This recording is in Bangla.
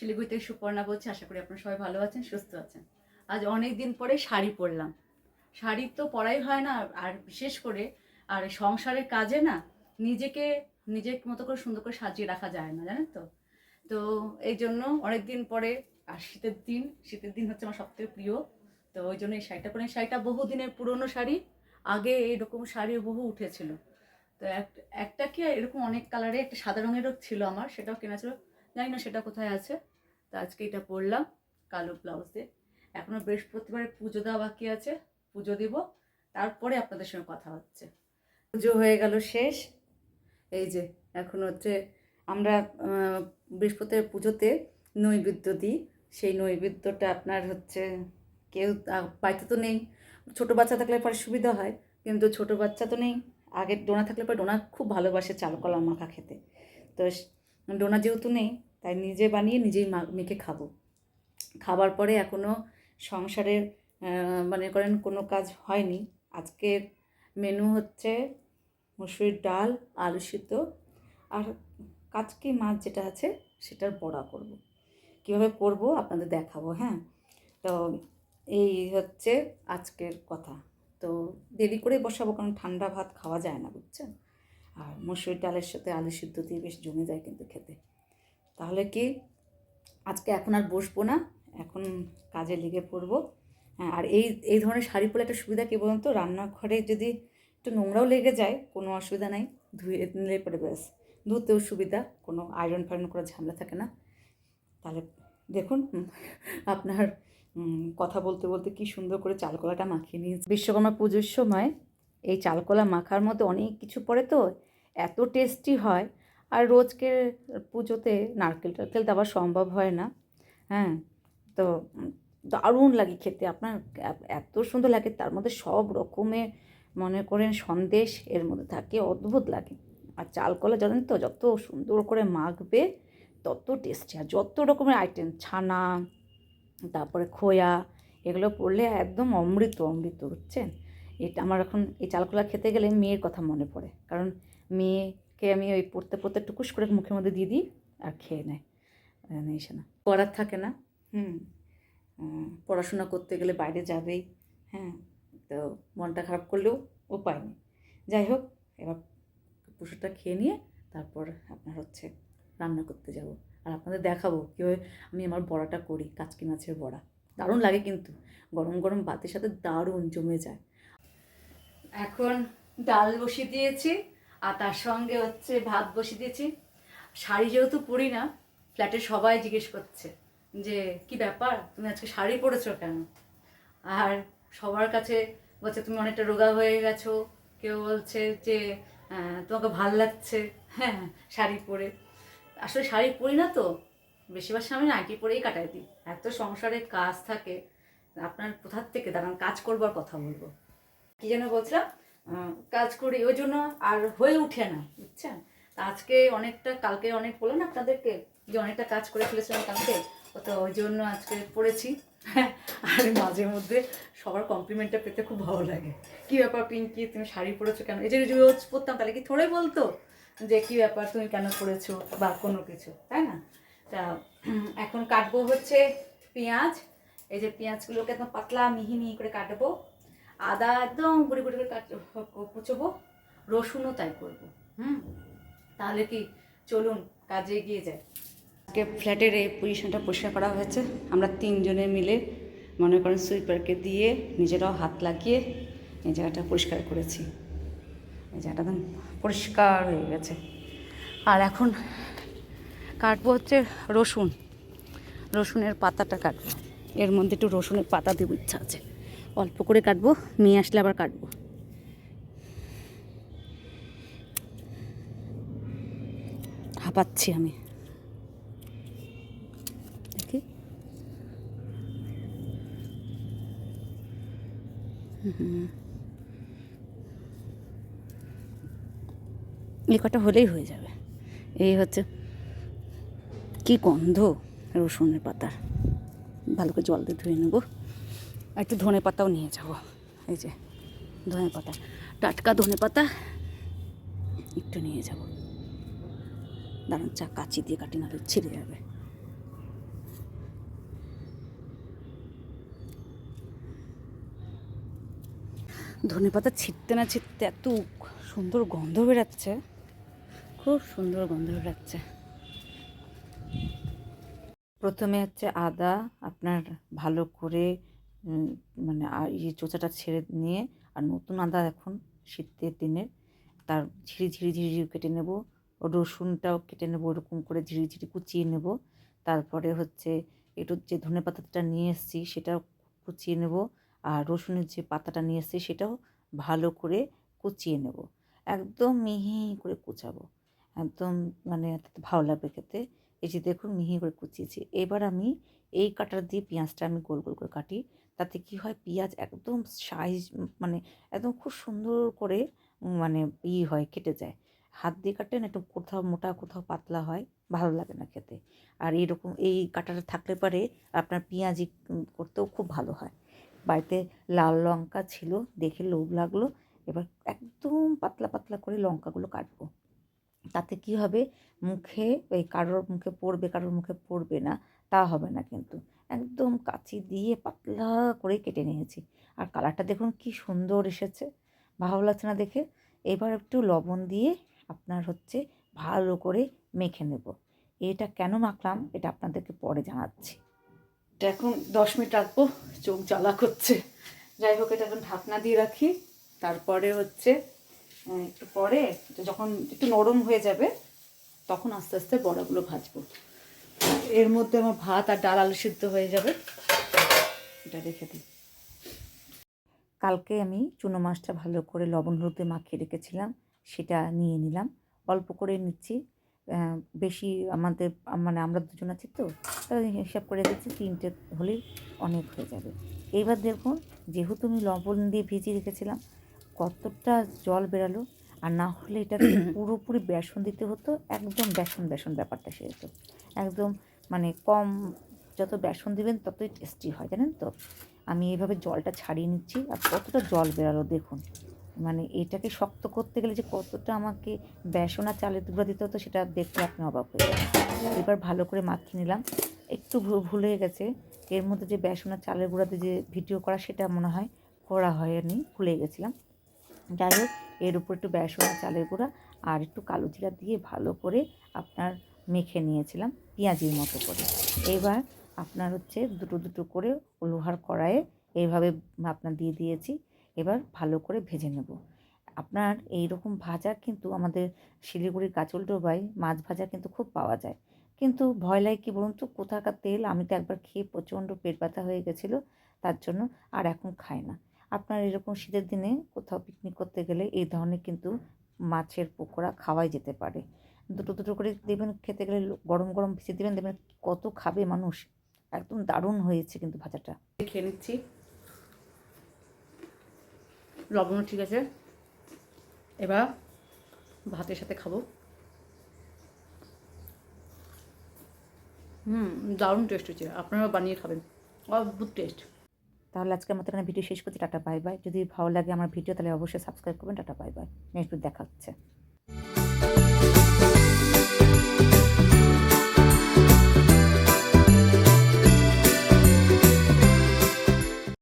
শিলিগুড়ি থেকে সুপর্ণা বলছি, আশা করি আপনারা সবাই ভালো আছেন, সুস্থ আছেন। আজ অনেক দিন পরে শাড়ি পরলাম। শাড়ি তো পরাই হয় না, আর বিশেষ করে, আর সংসারের কাজে না নিজেকে, নিজের মতো করে সুন্দর করে সাজিয়ে রাখা যায় না, জানেন তো? তো এই জন্য অনেক দিন পরে, আর শীতের দিন শীতের দিন হচ্ছে আমার সবথেকে প্রিয়। তো ওই জন্য এই শাড়িটা পরে শাড়িটা বহু দিনের পুরনো শাড়ি, আগে এইরকম শাড়ি বহু উঠেছিল। তো এক- একটা কি এরকম অনেক কালারে, একটা সাদা রঙেরও ছিল আমার, সেটাও কেনা ছিল। জানি না সেটা কোথায় আছে, তো আজকে এটা পরলাম কালো ব্লাউজ দিয়ে। এখনও বৃহস্পতিবারে পুজো দেওয়া বাকি আছে, পুজো দেব, তারপরে আপনাদের সঙ্গে কথা হচ্ছে। পুজো হয়ে গেল শেষ। এই যে, এখন হচ্ছে আমরা বৃহস্পতিবার পুজোতে নৈবেদ্য দিই। সেই নৈবেদ্যটা আপনার হচ্ছে কেউ বাড়িতে তো নেই। ছোটো বাচ্চা থাকলে পরে সুবিধা হয়, কিন্তু ছোটো বাচ্চা তো নেই। আগে ডোনা থাকলে পরে ডোনা খুব ভালোবাসে চাল, কলা, মাখা খেতে। তো ডোনা যেহেতু নেই তাই নিজে বানিয়ে নিজেই মেখে খাব। খাবার পরে এখনও সংসারের মনে করেন কোনো কাজ হয়নি। আজকের মেনু হচ্ছে মুসুরির ডাল, আলু সিদ্ধ আর কাচকি মাছ যেটা আছে সেটার বড়া করব। কীভাবে করব আপনাদের দেখাবো হ্যাঁ? তো এই হচ্ছে আজকের কথা। তো দেরি করে বসাবো কারণ ঠান্ডা ভাত খাওয়া যায় না, বুঝছেন? আর মসুরির ডালের সাথে আলু সিদ্ধ দিয়ে বেশ জমে যায় কিন্তু খেতে। তাহলে কি? আজকে এখন আর বসবো না, এখন কাজে লেগে পড়ব। হ্যাঁ আর এই এই ধরনের শাড়ি পরে একটা সুবিধা কী বলুন তো? রান্নাঘরে যদি একটু নোংরাও লেগে যায়, কোনো অসুবিধা নাই, ধুয়ে নিলে পরে ব্যাস। ধুতেও সুবিধা, কোনো আয়রন ফায়রন করার ঝামেলা থাকে না। তাহলে দেখুন আপনার কথা বলতে বলতে কি সুন্দর করে চালকলাটা মাখিয়ে নিয়েছে। বিশ্বকর্মা পুজোর সময় এই চালকলা মাখার মতো অনেক কিছু পড়ে তো এত টেস্টি হয়। আর রোজকে পুজোতে নারকেল টারকেল দেওয়া সম্ভব হয় না। হ্যাঁ তো দারুণ লাগে খেতে। আপনার এত সুন্দর লাগে, তার মধ্যে সব রকমের মনে করেন সন্দেশ এর মধ্যে থাকে, অদ্ভুত লাগে। আর চালকলা জানেন তো, যত সুন্দর করে মাখবে, তত টেস্টি আর যত রকমের আইটেম ছানা, তারপরে খোয়া, এগুলো পড়লে একদম অমৃত অমৃত, বুঝছেন? এটা আমার এখন এই চালকলা খেতে গেলে মেয়ের কথা মনে পড়ে। কারণ মেয়েকে আমি ওই পড়তে পড়তে টুকুস করে মুখের মধ্যে দিয়ে দিই আর খেয়ে নেয়। এসে না। পড়ার থাকে না, হুম। পড়াশোনা করতে গেলে বাইরে যাবেই হ্যাঁ। তো মনটা খারাপ করলেও উপায় নেই যাই হোক, এবার পুষোটা খেয়ে নিয়ে তারপর আপনার হচ্ছে রান্না করতে যাব। আর আপনাদের দেখাবো কীভাবে আমি আমার বড়াটা করি, কাচকি মাছের বড়া। দারুণ লাগে কিন্তু। গরম গরম ভাতের সাথে দারুণ জমে যায়। এখন ডাল বসিয়ে দিয়েছি। আর তার সঙ্গে হচ্ছে ভাত বসিয়ে দিয়েছি। শাড়ি যেহেতু পরি না ফ্ল্যাটে সবাই জিজ্ঞেস করছে যে কি ব্যাপার? তুমি আজকে শাড়ি পরেছো কেন? আর সবার কাছে বলছে তুমি অনেকটা রোগা হয়ে গেছো। কেউ বলছে যে আহ, তোমাকে ভালো লাগছে। হ্যাঁ শাড়ি পরে। আসলে শাড়ি পরি না তো বেশিরভাগ সময় নাইটি পরেই কাটাই দিই। এত সংসারে কাজ থাকে আপনার কোথার থেকে দাঁড়ান? কাজ করবার কথা বলব। কি যেন বলছিলাম? কাজ করি, ওই জন্য আর হয়ে ওঠে না, বুঝছেন? আজকে অনেকটা, কালকে অনেক বললাম আপনাদেরকে, যে অনেকটা কাজ করে ফেলেছিলাম কালকে তো ওই জন্য আজকে পড়েছি। আর মাঝে মধ্যে সবার কমপ্লিমেন্টটা পেতে খুব ভালো লাগে। কি ব্যাপার পিঙ্কি, তুমি শাড়ি পরেছো কেন? এই যে রোজ পরতাম, তাহলে কি থোড়ে বলতো যে কি ব্যাপার, তুমি কেন পরেছো বা কোনো কিছু, তাই না? তা এখন কাটবো হচ্ছে পেঁয়াজ। এই যে পেঁয়াজগুলোকে একদম পাতলা মিহি মিহি করে কাটবো। আদা একদম গুঁড়ি গুঁড়ি করে কুচবো রসুনও তাই করব, হুম? তাহলে কি, চলুন, কাজে এগিয়ে যায় আজকে ফ্ল্যাটের এই পজিশনটা পরিষ্কার করা হয়েছে। আমরা তিনজনে মিলে মনে করেন সুইপারকে দিয়ে নিজেরাও হাত লাগিয়ে এই জায়গাটা পরিষ্কার করেছি। এই জায়গাটা একদম পরিষ্কার হয়ে গেছে। আর এখন কাটবো হচ্ছে রসুন। রসুনের পাতাটা কাটবো। এর মধ্যে একটু রসুনের পাতা দেবো, ইচ্ছা আছে। অল্প করে কাটবো, মেয়ে আসলে আবার কাটবো। হাঁপাচ্ছি আমি। দেখি। এই কটা হলেই হয়ে যাবে। এই হচ্ছে কি গন্ধ, রসুনের পাতার। ভালো করে জল দিয়ে ধুয়ে নেব। একটু ধনে পাতাও নিয়ে যাব। এই যে, ধনে পাতা। টাটকা ধনে পাতা একটু নিয়ে যাব। দাঁড়ান, চা কাচি দিয়ে কাটি না ছিঁড়ে যাবে। ধনে পাতা ছিটতে না ছিটতে এত সুন্দর গন্ধ বেরাচ্ছে। খুব সুন্দর গন্ধ বেরাচ্ছে। প্রথমে হচ্ছে আদা, আপনার ভালো করে মানে ইয়ে চোচাটা ছেড়ে নিয়ে আর নতুন আদা এখন শীতের দিনে তার ঝিরি ঝিরি ঝিরি কেটে নেব। রসুনটাও কেটে নেব, ওরকম করে ঝিরি ঝিরি কুচিয়ে নেব। তারপরে হচ্ছে একটু যে ধনে পাতাটা নিয়ে এসেছি সেটাও কুচিয়ে নেব আর রসুনের যে পাতাটা নিয়ে এসেছি সেটাও ভালো করে কুচিয়ে নেব। একদম মিহি করে কুচাবো। একদম মানে ভালো লাগবে খেতে। এই যে দেখুন মিহি করে কুচিয়েছি। এবার আমি এই কাটার দিয়ে পেঁয়াজটা আমি গোল গোল করে কাটি। তাতে কি হয় পেঁয়াজ একদম সাইজ মানে একদম খুব সুন্দর করে মানে ই হয়, কেটে যায়। হাত দিয়ে কাটেন একটু কোথাও মোটা, কোথাও পাতলা হয়, ভালো লাগে না খেতে। আর এরকম এই কাটাটা থাকলে পরে আপনার পেঁয়াজি করতেও খুব ভালো হয়। বাড়িতে লাল লঙ্কা ছিল, দেখে লোভ লাগল, এবার একদম পাতলা পাতলা করে লঙ্কাগুলো কাটবো। তাতে কি হবে? মুখে ওই কারোর মুখে পড়বে, কারোর মুখে পড়বে না, তা হবে না কিন্তু। একদম কাঁচি দিয়ে পাতলা করে কেটে নিয়েছি। আর কালারটা দেখুন কি সুন্দর এসেছে। ভালো লাগছে না দেখে? এবার একটু লবণ দিয়ে আপনার হচ্ছে ভালো করে মেখে নেব। এটা কেন মাখলাম এটা আপনাদেরকে পরে জানাচ্ছি। এটা এখন দশ মিনিট রাখব, চোখ জ্বালা করছে। যাই হোক, এটা এখন ঢাকনা দিয়ে রাখি। তারপরে হচ্ছে একটু পরে যখন একটু নরম হয়ে যাবে, তখন আস্তে আস্তে বড়াগুলো ভাজবো। এর মধ্যে আমার ভাত আর ডাল আলু সিদ্ধ হয়ে যাবে। এটা রেখে দিই। কালকে আমি চুনো মাছটা ভালো করে লবণ হলুদে মাখিয়ে রেখেছিলাম সেটা নিয়ে নিলাম। অল্প করে নিচ্ছি। বেশি আমাদের মানে আমরা দুজন আছি তো তাই হিসাব করে দিচ্ছি তিনটে হলেই অনেক হয়ে যাবে। এইবার দেখুন যেহেতু আমি লবণ দিয়ে ভিজিয়ে রেখেছিলাম কতটা জল বেরালো আর না হলে এটা পুরোপুরি বেসন দিতে হতো একদম বেসন বেসন ব্যাপারটা সে হতো একদম মানে কম যত বেসন দিবেন ততই টেস্টি হয়, জানেন তো? আমি এইভাবে জলটা ছাড়িয়ে নিচ্ছি আর কতটা জল বেরালো দেখুন। মানে এটাকে শক্ত করতে গেলে যে কতটা আমাকে বেসন আর চালের গুঁড়া দিতে হতো সেটা দেখতে আপনি অবাক হয়ে যাবেন। এবার ভালো করে মাখিয়ে নিলাম। একটু ভুল হয়ে গেছে। এর মধ্যে যে বেসন আর চালের গুঁড়াতে যে ভিডিও করা সেটা মনে হয় করা হয়নি ভুলে গেছিলাম। যাই হোক, এর উপর একটু বেসন আর চালের গুঁড়া আর একটু কালো জিরা দিয়ে ভালো করে আপনার মেখে নিয়েছিলাম পেঁয়াজির মতো করে। এবার আপনার হচ্ছে দুটো দুটো করে লোহার কড়াইয়ে এইভাবে আপনার দিয়ে দিয়েছি। এবার ভালো করে ভেজে নেব। আপনার এই রকম ভাজা কিন্তু আমাদের শিলিগুড়ির গাজল ডোবায় মাছ ভাজা কিন্তু খুব পাওয়া যায়। কিন্তু ভয় লাগে কি বলুন তো, কোথাকার তেল? আমি তো একবার খেয়ে প্রচণ্ড পেট ব্যথা হয়ে গেছিল, তার জন্য আর এখন খাই না। আপনার এরকম শীতের দিনে কোথাও পিকনিক করতে গেলে এই ধরনের কিন্তু মাছের পকোড়া খাওয়াই যেতে পারে। দুটো দুটো করে দেবেন খেতে গেলে গরম গরম ভেজে দেবেন দেবেন কত খাবে মানুষ। একদম দারুণ হয়েছে কিন্তু ভাজাটা। খেয়ে নিচ্ছি। লবণও ঠিক আছে। এবার ভাতের সাথে খাব। হুম দারুণ টেস্ট হচ্ছে আপনারা বানিয়ে খাবেন। অদ্ভুত টেস্ট তাহলে আজকে আমাদের এখানে ভিডিও শেষ করছি টাটা বাই বাই। যদি ভালো লাগে আমার ভিডিও তাহলে অবশ্যই সাবস্ক্রাইব করবেন টাটা বাই বাই। নেক্সট দেখা হচ্ছে।